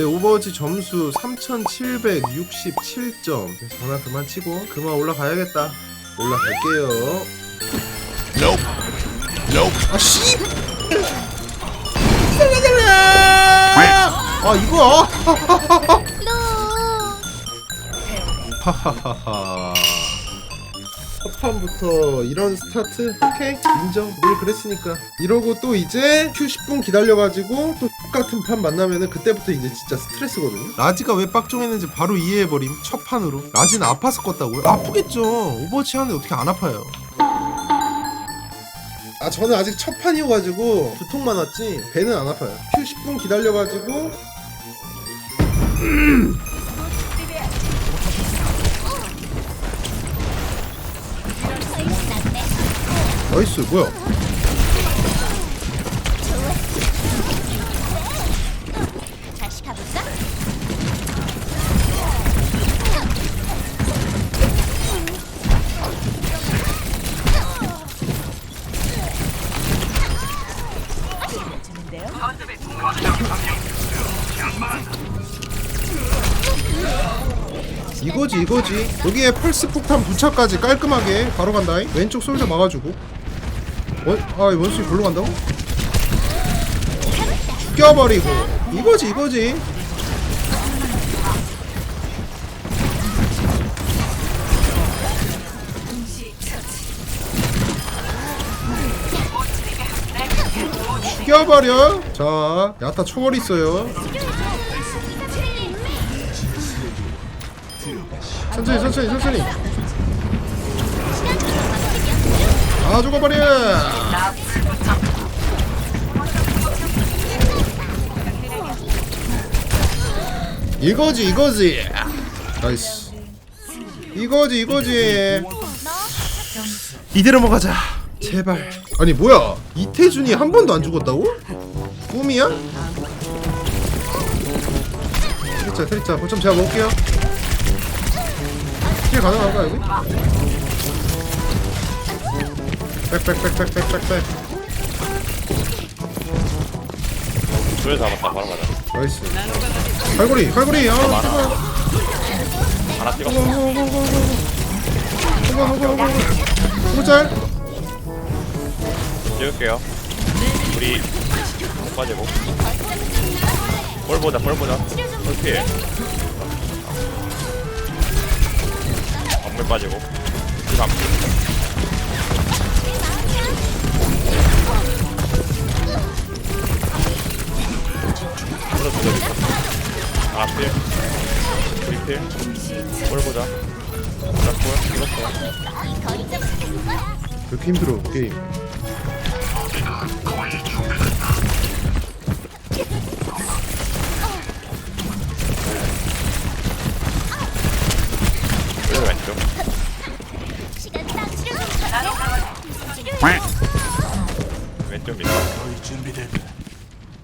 제 오버워치 점수 3767점. 전화 그만 치고 그만 올라가야겠다. 올라갈게요. 아씨! 아! 이거! 하하하하. 첫 판부터 이런 스타트? 오케이. 인정. 늘 그랬으니까. 이러고 또 이제 큐 10분 기다려가지고 또 똑같은 판 만나면은 그때부터 이제 진짜 스트레스거든요. 라지가 왜 빡종했는지 바로 이해해버림 첫 판으로. 라지는 아파서 껐다고요? 아프겠죠. 오버워치 하는데 어떻게 안 아파요? 아 저는 아직 첫 판이어가지고 두통만 왔지 배는 안 아파요. 큐 10분 기다려가지고. 나이스 뭐야 이거지. 여기에 펄스 폭탄 부착까지 깔끔하게 바로 간다. 왼쪽 솔져 막아주고. 원, 아 원숭이 별로 간다고? 죽여버리고. 이거지 이거지. 죽여버려. 자 야타 초월 있어요 천천히 천천히 천천히. 다 죽어버려. 이거지 이거지. 나이스. 이거지 이거지. 이대로 먹어자. 제발. 아니 뭐야? 이태준이 한 번도 안 죽었다고? 꿈이야? 트리짜 트리짜 거점 제가 먹을게요 킬 가능한가 여기? 백백백백백백백. 둘 잡았다 바로 가자 나이스. 갈고리 갈고리 아 제발. 하나 찍었어 호잘 찍을게요. 우리 못 빠지고. 볼 보자 볼 보자. 볼피 해 건물 빠지고. 이 감기 풀어 두개 아 필. 우리 필. 볼 보자. 왜 이렇게 힘들어 게임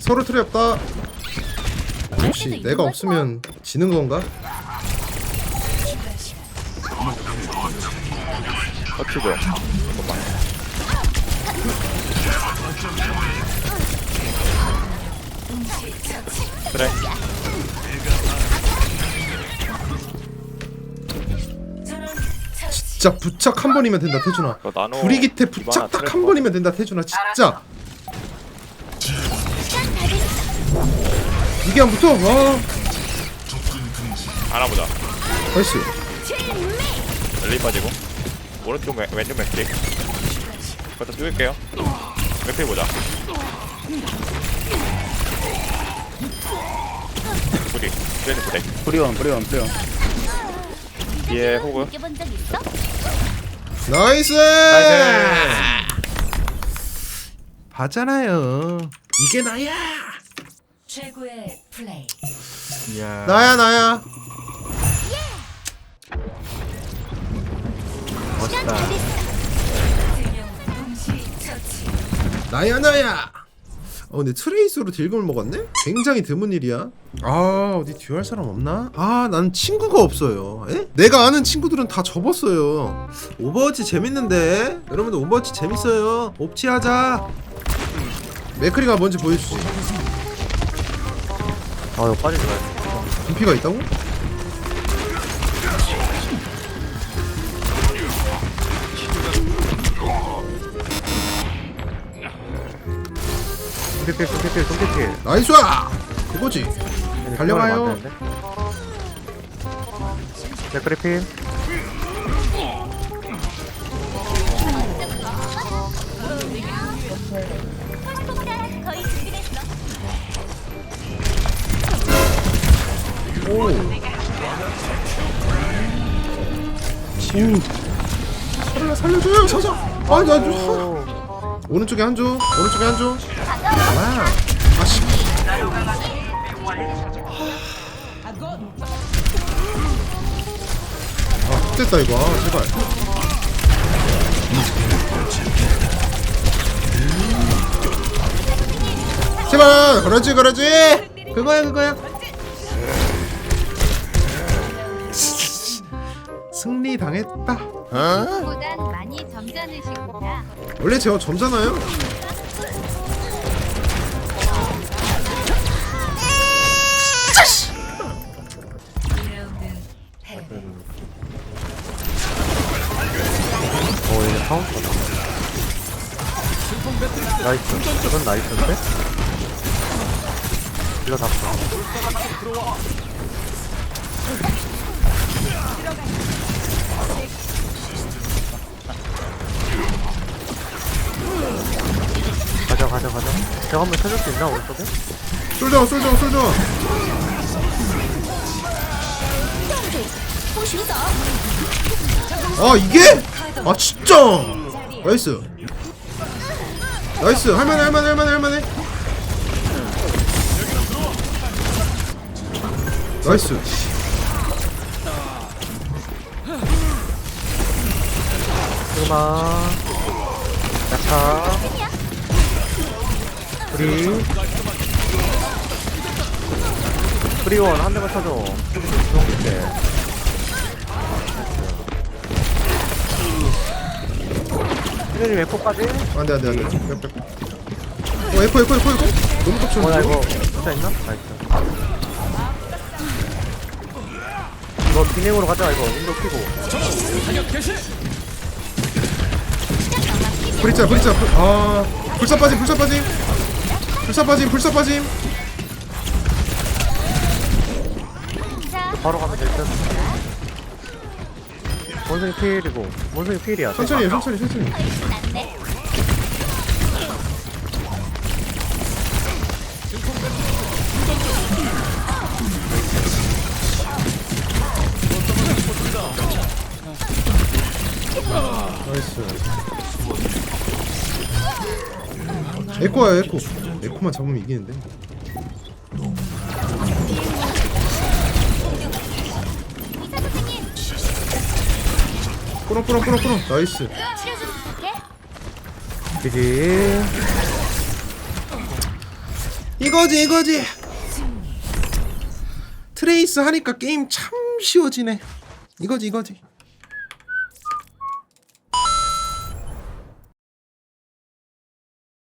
서로 틀이 없다 역시 내가 없으면 지는 건가? 터치죠 잠깐만 그래. 진짜 부착 한 번이면 된다 태준아. 그거 나노 구리기태 부착 딱 한 번이면 된다 태준아. 진짜 이게 안 붙어. 아 알아보자 나이스. 랠리 빠지고. 오른쪽 왼, 왼쪽 맥릭 그것도 뚫을게요. 맥릭 보자. 구리 쟤는 부대 브리온 브리온 브리온. 뒤에 호그. 느껴본 적 있어? 나이스! 나이스! 봐잖아요. 이게 나야 최고의 플레이. 나야 나야 시간 다 됐어. 동시 처치. 나야 나야 어 근데 트레이스로 딜금을 먹었네? 굉장히 드문 일이야 아 어디 듀할 사람 없나? 아 난 친구가 없어요 에? 내가 아는 친구들은 다 접었어요 오버워치 재밌는데 여러분들 오버워치 재밌어요 옵치 하자 맥크리가 뭔지 보여주지 아 이거 빠지지 마요 분피가 있다고? 손필필 손필필 손필필 나이스! 그거지. 달려가요. 데크리필 살려, 살려줘요, 서서. 아, 나 좀. 오른쪽에 한 조, 오른쪽에 한 조. 와, 아씨. 아, 됐다 이거. 아, 제발. 제발, 그러지, 그러지. 그거야, 그거야. 승리 당했다. 보단 많이 점잖으시구나. 원래 제가 점잖아요. 어 얘네 카운터다 나이스 이건 나이스인데? 다풀 제가 한번 찾을 수 있나 오른쪽에? 솔져, 솔져, 솔져. 아 이게? 아 진짜. 나이스. 나이스. 할만해, 할만해, 할만해, 할만해. 나이스. 조금만 야타 프리 프리원 한 대만 쳐줘 주홍빛에 피디님 에코까지? 안돼, 안돼, 안돼. 어, 에코, 에코, 에코, 에코. 너무 딱 어나 치는데. 이거 진짜 있나? 나이스 이거 비냉으로 가자 이거 윈도우 키고 브리자. 불- 아, 불사 빠짐, 불사 빠짐. 불사 빠짐, 불사 빠짐. 자, 바로 가면 될 듯 원숭이 필이고 원숭이 필이야 천천히, 해, 천천히, 천천히. 나이스. 에코야, 에코. 에코만 잡으면 이기는데. 꾸렁, 꾸렁, 꾸렁, 꾸렁. 나이스. 지지 이거지 이거지 트레이스 하니까 게임 참 쉬워지네 이거지 이거지